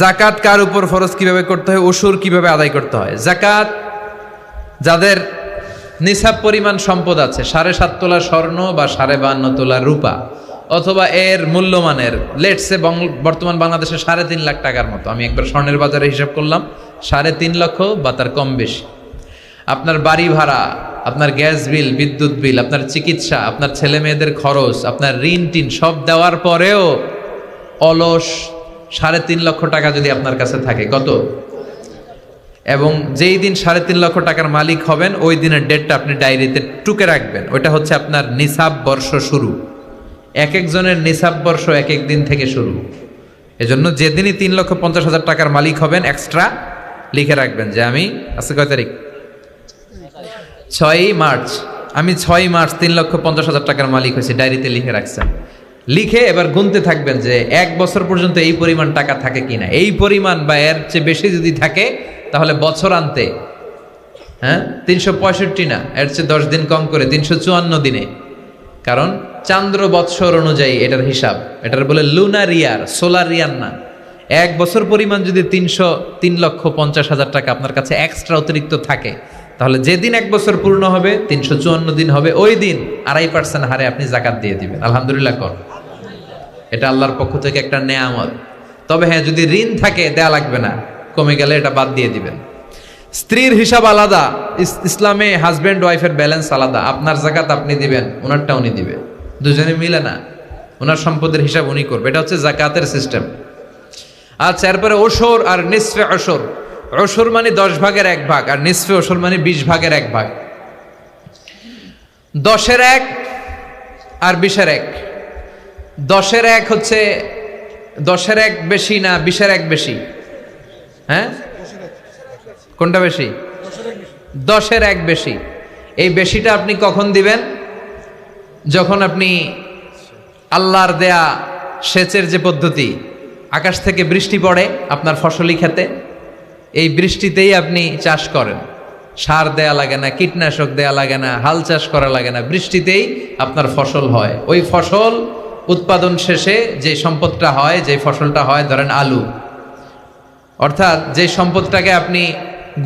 জাকাত কার উপর ফরজ কীভাবে করতে হয় ওসুর কীভাবে আদায় করতে হয়? জাকাত যাদের নিসাব পরিমাণ সম্পদ আছে, সাড়ে সাত তোলা স্বর্ণ বা সাড়ে বান্ন তোলা রূপা, অথবা এর মূল্যমানের লেটসে বর্তমান বাংলাদেশে সাড়ে তিন লাখ টাকার মতো, আমি একবার স্বর্ণের বাজারে হিসাব করলাম, সাড়ে তিন লক্ষ বা তার কম বেশি। আপনার বাড়ি ভাড়া, আপনার গ্যাস বিল, বিদ্যুৎ বিল, আপনার চিকিৎসা, আপনার ছেলে মেয়েদের খরচ, আপনার ঋণ টিন সব দেওয়ার পরেও অলস সাড়ে তিন লক্ষ টাকা যদি আপনার কাছে থাকে, কত? এবং যেই দিন সাড়ে তিন লক্ষ টাকার মালিক হবেন, ওই দিনের ডেটটা আপনি ডায়েরিতে টুকে রাখবেন। ওইটা হচ্ছে আপনার নিসাব বর্ষ শুরু। এক একজনের নিসাব বর্ষ এক এক দিন থেকে শুরু। এজন্য যেদিনই তিন লক্ষ পঞ্চাশ হাজার টাকার মালিক হবেন এক্সট্রা লিখে রাখবেন যে আমি, আজকে কয় তারিখ? ছয়ই মার্চ। আমি ছয় মার্চ তিন লক্ষ পঞ্চাশ হাজার টাকার মালিক হয়েছি, ডায়েরিতে লিখে রাখছেন। লিখে এবার গুনতে থাকবেন যে এক বছর পর্যন্ত এই পরিমাণ টাকা থাকে কিনা। এই পরিমাণ বা এর চেয়ে বেশি যদি থাকে, তাহলে বছর আনতে হ্যাঁ তিনশো পঁয়ষট্টি না, এর চেয়ে দশ দিন কম করে তিনশো চুয়ান্ন দিনে। কারণ চান্দ্র বৎসর অনুযায়ী এটার হিসাব, এটার বলে লুনার ইয়ার সোলার ইয়ার না। এক বছর পরিমাণ যদি তিনশো তিন লক্ষ পঞ্চাশ হাজার টাকা আপনার কাছে এক্সট্রা অতিরিক্ত থাকে, তাহলে যেদিন এক বছর পূর্ণ হবে, তিনশো চুয়ান্ন দিন হবে, ওই দিন আড়াই পার্সেন্ট হারে আপনি জাকাত দিয়ে দিবেন। আলহামদুলিল্লাহ কর। এটা আল্লাহর পক্ষ থেকে একটা নেয়ামত। তবে হ্যাঁ যদি ঋণ থাকে, দেয়া লাগবে না। কমে গেলে এটা বাদ দিয়ে দিবেন। স্ত্রীর হিসাব আলাদা ইসলামে হাজব্যান্ড ওয়াইফের ব্যালেন্স আলাদা। আপনার জাকাত আপনি দিবেন, ওনারটা উনি দিবে। দুজনে মিলে না। ওনার সম্পদের হিসাব উনি করবে। এটা হচ্ছে জাকাতের সিস্টেম আচ্ছা এরপরে ওসর আর নিসফে অসর অসর মানে দশ ভাগের এক ভাগ, আর নিসফে অসর মানে বিশ ভাগের এক ভাগ। দশের এক আর বিশের এক। দশের এক হচ্ছে, দশের এক বেশি না বিশের এক বেশি? হ্যাঁ? কোনটা বেশি? দশের এক বেশি। এই বেশিটা আপনি কখন দিবেন? যখন আপনি আল্লাহর দেয়া সেচের যে পদ্ধতি, আকাশ থেকে বৃষ্টি পড়ে আপনার ফসলি খেতে, এই বৃষ্টিতেই আপনি চাষ করেন। সার দেয়া লাগে না, কীটনাশক দেয়া লাগে না, হাল চাষ করা লাগে না, বৃষ্টিতেই আপনার ফসল হয়। ওই ফসল উৎপাদন শেষে যে সম্পদটা হয়, যে ফসলটা হয়, ধরেন আলু, অর্থাৎ যে সম্পদটাকে আপনি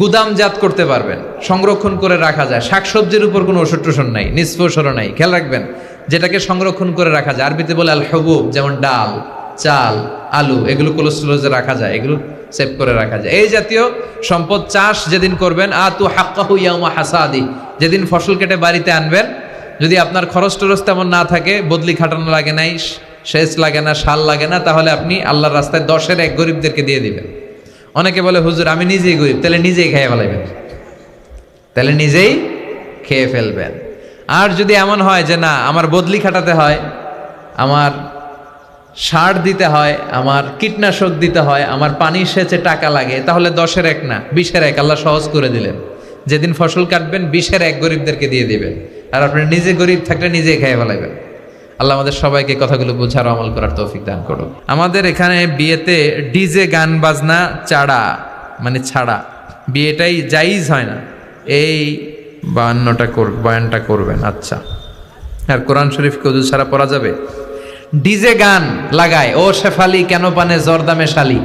গুদামজাত করতে পারবেন, সংরক্ষণ করে রাখা যায়। শাকসবজির উপর কোনো ওষুধ টুষণ নাই নিষ্প ওষুধও নাই। খেয়াল রাখবেন, যেটাকে সংরক্ষণ করে রাখা যায়। আরবিতে বলে আল হবুব যেমন ডাল, চাল, আলু, এগুলো কোলেস্ট্রোলজে রাখা যায়, এগুলো সেভ করে রাখা যায়। এই জাতীয় সম্পদ চাষ যেদিন করবেন, আতু হাক্কাহু ইয়ামা হাসাদি, যেদিন ফসল কেটে বাড়িতে আনবেন যদি আপনার খরচ টরচ তেমন না থাকে, বদলি খাটানো লাগে নাই, সেচ লাগে না সাল লাগে না, তাহলে আপনি আল্লাহর রাস্তায় দশের এক গরিবদেরকে দিয়ে দিবেন। অনেকে বলে, হুজুর, আমি নিজেই গরিব, তাহলে নিজেই খেয়ে ফেলাইবেন। তাহলে নিজেই খেয়ে ফেলবেন। আর যদি এমন হয় যে, না, আমার বদলি খাটাতে হয়, আমার সার দিতে হয়, আমার কীটনাশক দিতে হয়, আমার পানি সেচে টাকা লাগে, তাহলে দশের এক না, বিশের এক, আল্লাহ সহজ করে দিলেন। যেদিন ফসল কাটবেন, বিশের এক গরিবদেরকে দিয়ে দিবেন। আর আপনি নিজে গরিব থাকলে নিজেই খেয়ে ফেলাইবেন। আল্লাহ আমাদের সবাইকে কথাগুলো বোঝার আমল করার তৌফিক দান করুক। আমাদের এখানে বিয়েতে ডিজে, গান, বাজনা, চাড়া মানে ছাড়া। বিয়েটাই জাইজ হয় না। এই বায়ান্নটা কর বয়ানটা করবেন আচ্ছা। আর কোরআন শরীফ কেউ ছাড়া পড়া যাবে? ডিজে, গান লাগায়, ও শেফালি, কেন পানে জর্দামে শালি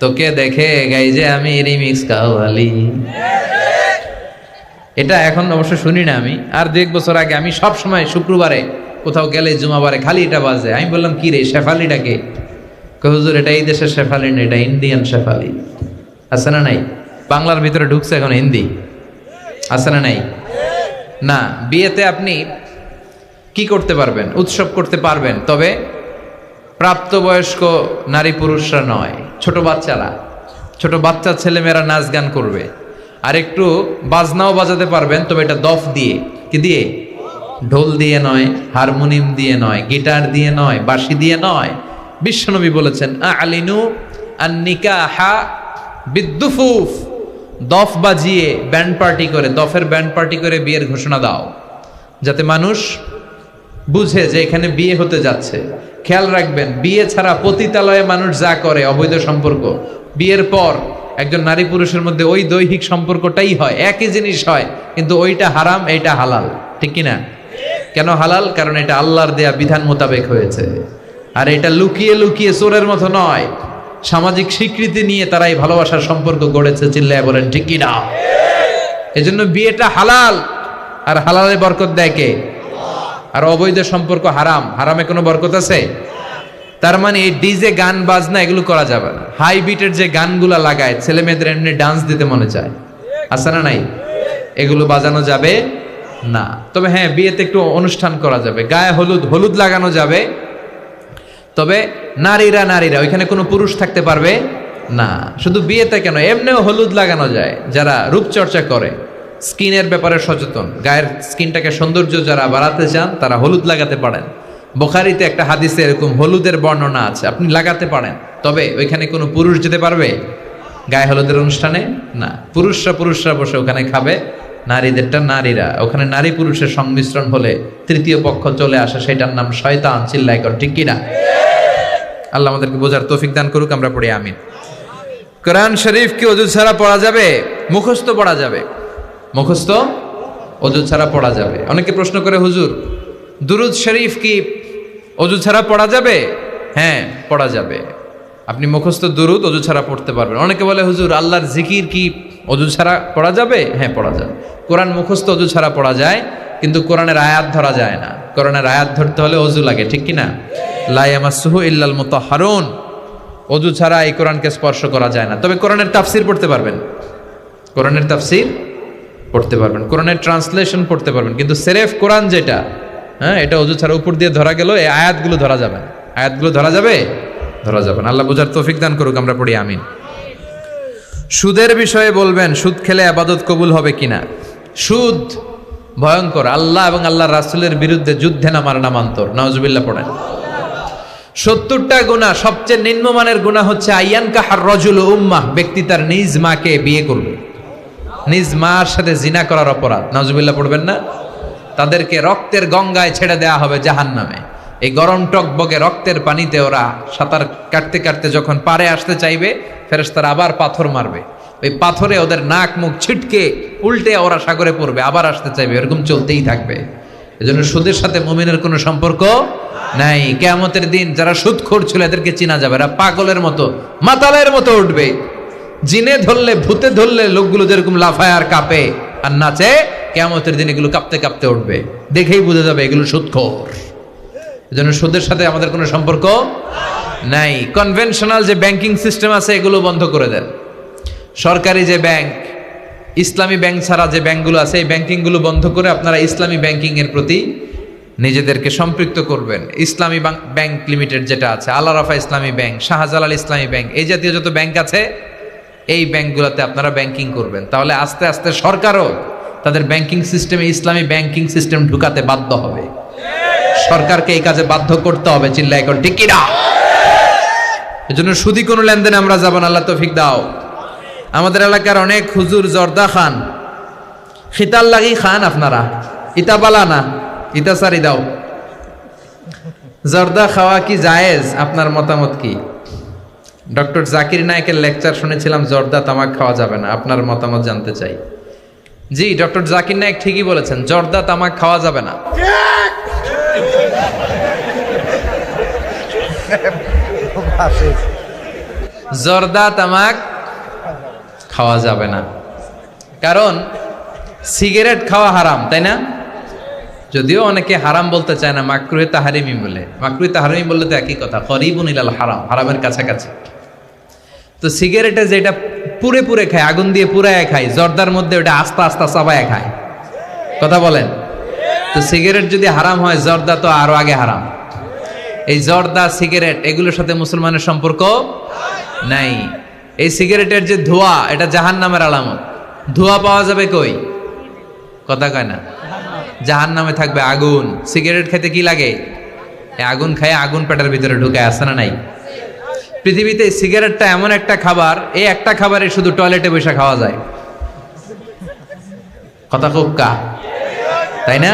তোকে দেখে গাই যে আমি রিমিক্স কাওয়ালি। এটা এখন অবশ্য শুনি না আমি। আর দু এক বছর আগে আমি সব সময় শুক্রবারে কোথাও গেলে জুমাবারে খালি এটা বাজে। আমি বললাম, কি রে শেফালিটাকে হুজুর, এটা এই দেশের শেফালি না, এটা ইন্ডিয়ান শেফালি। আছে না নাই? বাংলার ভিতরে ঢুকছে এখন হিন্দি। আছে না নাই? না, বিয়েতে আপনি কি করতে পারবেন? উৎসব করতে পারবেন, তবে প্রাপ্তবয়স্ক নারী পুরুষরা নয়, ছোট বাচ্চারা। ছোট বাচ্চা ছেলেমেয়েরা নাচ গান করবে। আর একটু বাজনাও বাজাতে পারবেন, তবে এটা দফ দিয়ে। কি দিয়ে? ঢোল দিয়ে নয়, হারমোনিয়াম দিয়ে নয়, গিটার দিয়ে নয়, বাঁশি দিয়ে নয়। বিশ্বনবী বলেছেন আলিনু আন্নিকাহা বিদ্যুফুফ দফ বাজিয়ে ব্যান্ড পার্টি করে, দফের ব্যান্ড পার্টি করে বিয়ের ঘোষণা দাও, যাতে মানুষ বুঝে যে এখানে বিয়ে হতে যাচ্ছে। খেয়াল রাখবেন, বিয়ে ছাড়া পতিতালয়ে মানুষ যা করে, অবৈধ সম্পর্ক। বিয়ের পর একজন নারী পুরুষের মধ্যে ওই দৈহিক সম্পর্কটাই হয়, একই জিনিস হয়, কিন্তু ওইটা হারাম, এইটা হালাল। ঠিক কি না কেন হালাল? কারণ এটা আল্লাহর দেয়া বিধান মোতাবেক হয়েছে। আর এটা লুকিয়ে লুকিয়ে চোরের মতো নয়। সামাজিক স্বীকৃতি নিয়ে তারা এই ভালোবাসার সম্পর্ক গড়েছে, চিল্লায় বলেন, ঠিক কি না এজন্য বিয়েটা হালাল। আর হালালে বরকত দেয় কে? আর অবৈধ সম্পর্ক হারাম। হারামে কোনো বরকত আছে? তার মানে এই ডিজে গান বাজনা এগুলো করা যাবে না। হাই বিটের যে গানগুলা লাগায়, ছেলে মেয়েদের এমনি ডান্স দিতে মনে চায়। আছে না নাই? এগুলো বাজানো যাবে না। তবে হ্যাঁ বিয়েতে একটু অনুষ্ঠান করা যাবে। গায়ে হলুদ হলুদ লাগানো যাবে। তবে নারীরা নারীরা, ওইখানে কোনো পুরুষ থাকতে পারবে না। শুধু বিয়েতে কেন? এমনিও হলুদ লাগানো যায়, যারা রূপচর্চা করে। স্কিনের ব্যাপারে সচেতন। গায়ের স্কিনটাকে সৌন্দর্য যারা বাড়াতে চান, তারা হলুদ লাগাতে পারেন। বোখারিতে একটা হাদিসে এরকম হলুদের বর্ণনা আছে, আপনি লাগাতে পারেন। তবে ওইখানে কোনো পুরুষ যেতে পারবে? গায়ে হলুদের অনুষ্ঠানে? না। পুরুষরা পুরুষরা বসে ওখানে খাবে, নারীদেরটা নারীরা। ওখানে নারী পুরুষের সংমিশ্রণ হলে তৃতীয় পক্ষ চলে আসে, সেটার নাম শয়তান চিল্লাই কর, ঠিক কিনা? আল্লাহ আমাদেরকে বোঝার তৌফিক দান করুক, আমরা পড়ি আমিন। কোরআন শরীফ কি অজু ছাড়া পড়া যাবে? মুখস্থ পড়া যাবে। মুখস্থ অজু ছাড়া পড়া যাবে। অনেকে প্রশ্ন করে, হুজুর, দুরুদ শরীফ কি অজু ছাড়া পড়া যাবে? হ্যাঁ পড়া যাবে। আপনি মুখস্থ দুরুদ অজু ছাড়া পড়তে পারবেন। অনেকে বলে, হুজুর, আল্লাহর জিকির কি অজু ছাড়া পড়া যাবে? হ্যাঁ পড়া যাবে। কোরআন মুখস্থ অজু ছাড়া পড়া যায়, কিন্তু কোরআনের আয়াত ধরা যায় না। কোরআনের আয়াত ধরতে হলে অজু লাগে, ঠিক কি না? লাইয়ামাসুহু ইল্লাল মতো হারুন অজু ছাড়া এই কোরআনকে স্পর্শ করা যায় না। তবে কোরআনের তাফসির পড়তে পারবেন। কোরআনের তাফসির পড়তে পারবেন। কোরআনের ট্রান্সলেশন পড়তে পারবেন। কিন্তু সেরেফ কোরআন যেটা হ্যাঁ এটা অজু ছাড়া উপর দিয়ে ধরা গেল, এই আয়াতগুলো ধরা যাবে আয়াতগুলো ধরা যাবে? ধরা যাবে আল্লাহ বোঝার তৌফিক দান করুক, আমরা পড়ি, আমিন। সুদের বিষয়ে বলবেন, সুদ খেলে আবাদত কবুল হবে কিনা? সুদ ভয়ঙ্কর। আল্লাহ এবং আল্লাহ রাসুলের বিরুদ্ধে যুদ্ধে নামার নামান্তর। নওয়াজবিল্লাহ পড়েন। সত্তরটা গুণা সবচেয়ে নিম্নমানের গুণা হচ্ছে আইয়ান কাহার রজুল উম্মাহ, ব্যক্তি তার নিজ মাকে বিয়ে করবে। নিজ মার সাথে জিনা করার অপরাধ। নজবিল্লা পড়বেন না? তাদেরকে রক্তের গঙ্গায় ছেড়ে দেয়া হবে জাহান নামে এই গরম টকবগে রক্তের পানিতে ওরা সাঁতার কাটতে কাটতে যখন পারে আসতে চাইবে, ফেরেশতারা আবার পাথর মারবে। ওই পাথরে ওদের নাক মুখ ছিটকে উল্টে ওরা সাগরে পড়বে, আবার আসতে চাইবে, এরকম চলতেই থাকবে। এজন্য সুদের সাথে মুমিনের কোনো সম্পর্ক নাই। কেয়ামতের দিন যারা সুদ ছিল, এদেরকে চিনা যাবে এরা পাগলের মতো, মাতালের মতো উঠবে। জিনে ধরলে, ভূতে ধরলে লোকগুলো যেরকম লাফায় আর কাঁপে আর নাচে কেয়ামতের দিন এগুলো কাঁপতে কাঁপতে উঠবে। দেখেই বুঝে যাবে এগুলো সুদখোর। এজন্য সুদের সাথে আমাদের কোনো সম্পর্ক নাই। কনভেনশনাল যে ব্যাংকিং সিস্টেম আছে, এগুলো বন্ধ করে দেন। সরকারি যে ব্যাংক ইসলামী ব্যাংক ছাড়া যে ব্যাংকগুলো আছে, এই ব্যাংকিংগুলো বন্ধ করে আপনারা ইসলামী ব্যাংকিংয়ের প্রতি নিজেদেরকে সম্পৃক্ত করবেন। ইসলামী ব্যাংক লিমিটেড যেটা আছে আল্লাহ রাফা ইসলামী ব্যাংক শাহজালাল ইসলামী ব্যাংক এই জাতীয় যত ব্যাংক আছে, এই ব্যাংকগুলোতে আপনারা ব্যাংকিং করবেন। তাহলে আস্তে আস্তে সরকারও তাদের ব্যাংকিং সিস্টেমে ইসলামী ব্যাংকিং সিস্টেম ঢুকাতে বাধ্য হবে। সরকারকে এই কাজে বাধ্য করতে হবে চিল্লাই কর ঠিক কিনা? এজন্য সুদি কোনো লেনদেনে আমরা যাব না, আল্লাহ তৌফিক দাও। আমাদের এলাকার অনেক হুজুর জর্দা খান। খিতাল লাগি খান আপনারা। ইতা বালা না, ইতা সারি দাও। জর্দা খাওয়া কি জায়েজ? আপনার মতামত কি? ডক্টর জাকির নায়কের লেকচার শুনেছিলাম, জর্দা তামাক খাওয়া যাবে না। আপনার মতামত জানতে চাই। জি, ডক্টর জাকির নায়ক ঠিকই বলেছেন, জর্দা তামাক খাওয়া যাবে না। জর্দা তামাক খাওয়া যাবে না। কারণ, সিগারেট খাওয়া হারাম, তাই না? যদিও অনেকে হারাম বলতে চায় না, মাকরুহে তাহারিমি বলে। মাকরুহে তাহারিমি বললে তো একই কথা করিবুন ইলাল হারাম, হারামের কাছাকাছি। তো সিগারেটে যেটা পুরে পুরে খায়, আগুন দিয়ে পুরায় খায়, জর্দার মধ্যে ওটা আস্তে আস্তে চাবায় খায়। কথা বলেন? তো সিগারেট যদি হারাম হয়, জর্দা তো আরও আগে হারাম। এই জর্দা, সিগারেট, এগুলোর সাথে মুসলমানের সম্পর্ক নাই। এই সিগারেটের যে ধোঁয়া, এটা জাহান নামের আলামত। ধোঁয়া পাওয়া যাবে কই? কথা কয় না। জাহান নামে থাকবে আগুন। সিগারেট খেতে কি লাগে? আগুন খায় আগুন পেটের ভিতরে ঢুকে আসে না নাই? পৃথিবীতে সিগারেটটা এমন একটা খাবার, এই একটা খাবারে শুধু টয়লেটে বসে খাওয়া যায়। কথা খুব কা। তাই না?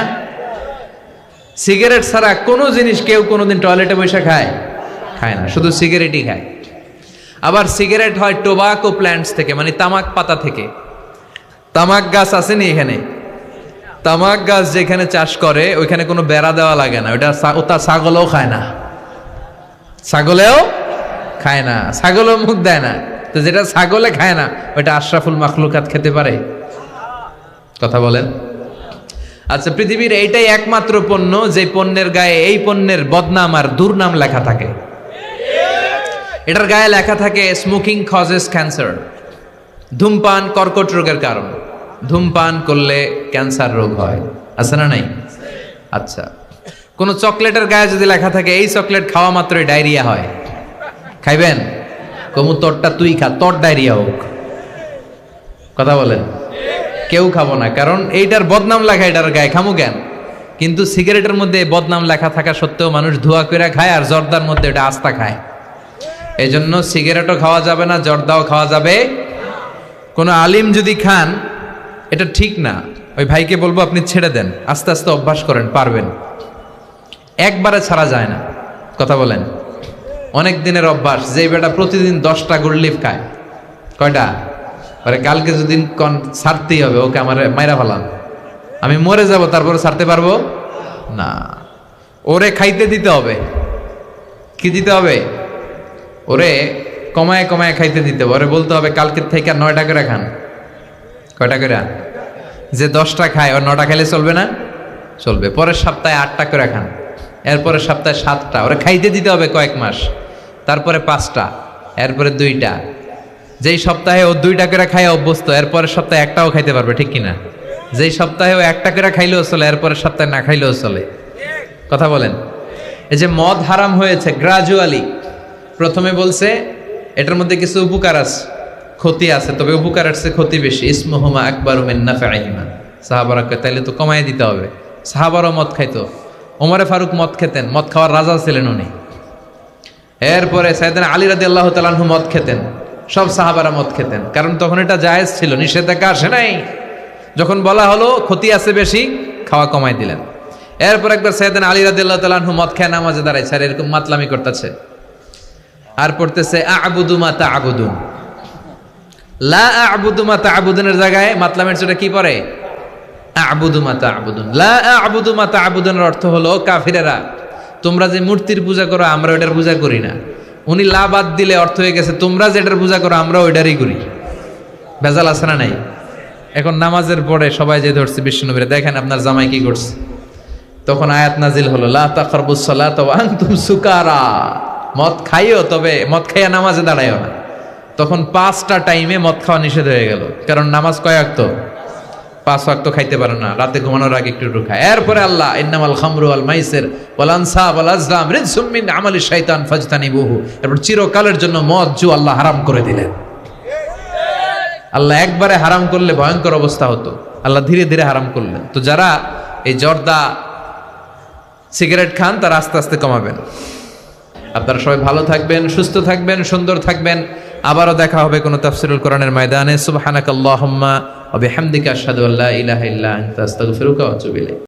সিগারেট ছাড়া কোনো জিনিস কেউ কোনোদিন টয়লেটে বসে খায়? খায় না, শুধু সিগারেটই খায়। আবার সিগারেট হয় টোবাকো প্ল্যান্টস থেকে মানে তামাক পাতা থেকে। তামাক গাছ আসেনি এখানে। তামাক গাছ যেখানে চাষ করে, ওইখানে কোনো বেড়া দেওয়া লাগে না। ওটা ওটা ছাগলও খায় না। ছাগলেও খায় না, ছাগলও মুখ দেয় না। তো যেটা ছাগলে খায় না, ওইটা আশরাফুল মাখলুকাত খেতে পারে। কথা বলেন। আচ্ছা পৃথিবীর এইটাই একমাত্র পণ্য যে পণ্যের গায়ে এই পণ্যের বদনাম আর দুর্নাম লেখা থাকে। এটার গায়ে লেখা থাকে স্মোকিং কজেস ক্যান্সার ধূমপান, কর্কট রোগের কারণ। ধূমপান করলে ক্যান্সার রোগ হয়। আছে না নাই? আচ্ছা। কোন চকলেটের গায়ে যদি লেখা থাকে, এই চকলেট খাওয়া মাত্রই ডায়রিয়া হয়। খাইবেন? কমু তরটা তুই খা, তর ডায়রিয়া হোক। কথা বলেন। কেউ খাব না, কারণ এইটার বদনাম লেখা, এটার গায়ে খামু কেন? কিন্তু সিগারেটের মধ্যে বদনাম লেখা থাকা সত্ত্বেও মানুষ ধোয়া করে খায় আর জর্দার মধ্যে এটা আস্তা খায়। এই জন্য সিগারেটও খাওয়া যাবে না, জর্দাও খাওয়া যাবে। কোনো আলিম যদি খান, এটা ঠিক না। ওই ভাইকে বলব, আপনি ছেড়ে দেন। আস্তে আস্তে অভ্যাস করেন, পারবেন। একবারে ছাড়া যায় না। কথা বলেন। অনেক দিনের অভ্যাস যে বেটা প্রতিদিন দশটা গুড়লিফ খায়। কয়টা? পরে কালকে যদি কন ছাড়তেই হবে, ওকে আমার মাইরা ফেলাম আমি মরে যাব, তারপরে ছাড়তে পারব? না। ওরে খাইতে দিতে হবে। কি দিতে হবে? ওরে কমায় কমায় খাইতে দিতে হবে। ওরে বলতে হবে, কালকের থেকে নয়টা করে খান। কয়টা করে? যে দশটা খায় ওর নটা খাইলে চলবে না? চলবে। পরের সপ্তাহে আটটা করে খান। এরপরের সপ্তাহে সাতটা। ওরে খাইতে দিতে হবে কয়েক মাস। তারপরে পাঁচটা, এরপরে দুইটা। যেই সপ্তাহে ও দুইটা করে খায় অভ্যস্ত, এরপরের সপ্তাহে একটাও খাইতে পারবে, ঠিক কিনা? যেই সপ্তাহে ও একটা করে খাইলেও চলে, এরপরের সপ্তাহে না খাইলেও চলে। কথা বলেন। এই যে মদ হারাম হয়েছে গ্রাজুয়ালি প্রথমে বলছে, এটার মধ্যে কিছু উপকার আছে, ক্ষতি আছে, তবে উপকার আছে ক্ষতি বেশি। ইসমহুমা আকবর মেন্না ফাহিমা সাহাবারা কয়, তাইলে তো কমাই দিতে হবে। সাহাবারও মদ খাইতো। ওমরে ফারুক মদ খেতেন, মদ খাওয়ার রাজা ছিলেন উনি। এরপরে সাইদান আলী রাদি আল্লাহ তালাহু মদ খেতেন। সব সাহাবারা মদ খেতেন। কারণ তখন এটা জায়েজ ছিল, নিষেধাজ্ঞা আসে নাই। যখন বলা হলো ক্ষতি আছে বেশি, খাওয়া কমাই দিলেন। এরপর একবার সাইদান আলী রাদি আল্লাহ তালাহু মদ খেয়ে নামাজে দাঁড়ায়, স্যার এরকম মাতলামি করতেছে। আর পড়তেছে আবুদু মাতা আবুদুন লা আবুদু মাতা আবুদুনের জায়গায় মাতলামের চোটে কি পড়ে? আবুদু মাতা আবুদুন লা আবুদু মাতা আবুদুনের অর্থ হলো কাফিরেরা তোমরা যে মূর্তির পূজা করো, আমরা ওইটার পূজা করি না। উনি লা বাদ দিলে অর্থ হয়ে গেছে, তোমরা যেটার পূজা করো আমরা ওইটারই করি। ভেজাল আছে না নাই? এখন নামাজের পরে সবাই যে ধরছে বিষ্ণুবীরে দেখেন আপনার জামাই কি করছে। তখন আয়াত নাজিল হলো সুকারা। মদ খাইও, তবে মদ খাইয়া নামাজে দাঁড়াইও না। তখন পাঁচটা টাইমে মদ খাওয়া নিষেধ হয়ে গেল। কারণ নামাজ কয় অক্ত পাঁচ ওয়াক্ত খাইতে পারে না, রাতে ঘুমানোর আগে একটু একটু খায় এরপরে আল্লাহ, ইন্নামাল খামরু আল মাইসের ওয়াল আনসাব ওয়াল আজলাম রিজসুম মিন আমালি শাইতান ফাজতানিবুহু। এরপর চিরকালের জন্য মদ জু আল্লাহ হারাম করে দিলেন। আল্লাহ একবারে হারাম করলে ভয়ঙ্কর অবস্থা হতো। আল্লাহ ধীরে ধীরে হারাম করলেন। তো যারা এই জর্দা সিগারেট খান, তারা আস্তে আস্তে কমাবেন। আপনারা সবাই ভালো থাকবেন, সুস্থ থাকবেন, সুন্দর থাকবেন। আবারও দেখা হবে কোনো তাফসিরুল কোরআনের ময়দানে। সুবহানাকাল্লাহুম্মা ওয়া বিহামদিকা আশহাদু আল্লা ইলাহা ইল্লা আস্তাগফিরুকা ওয়া আতুবু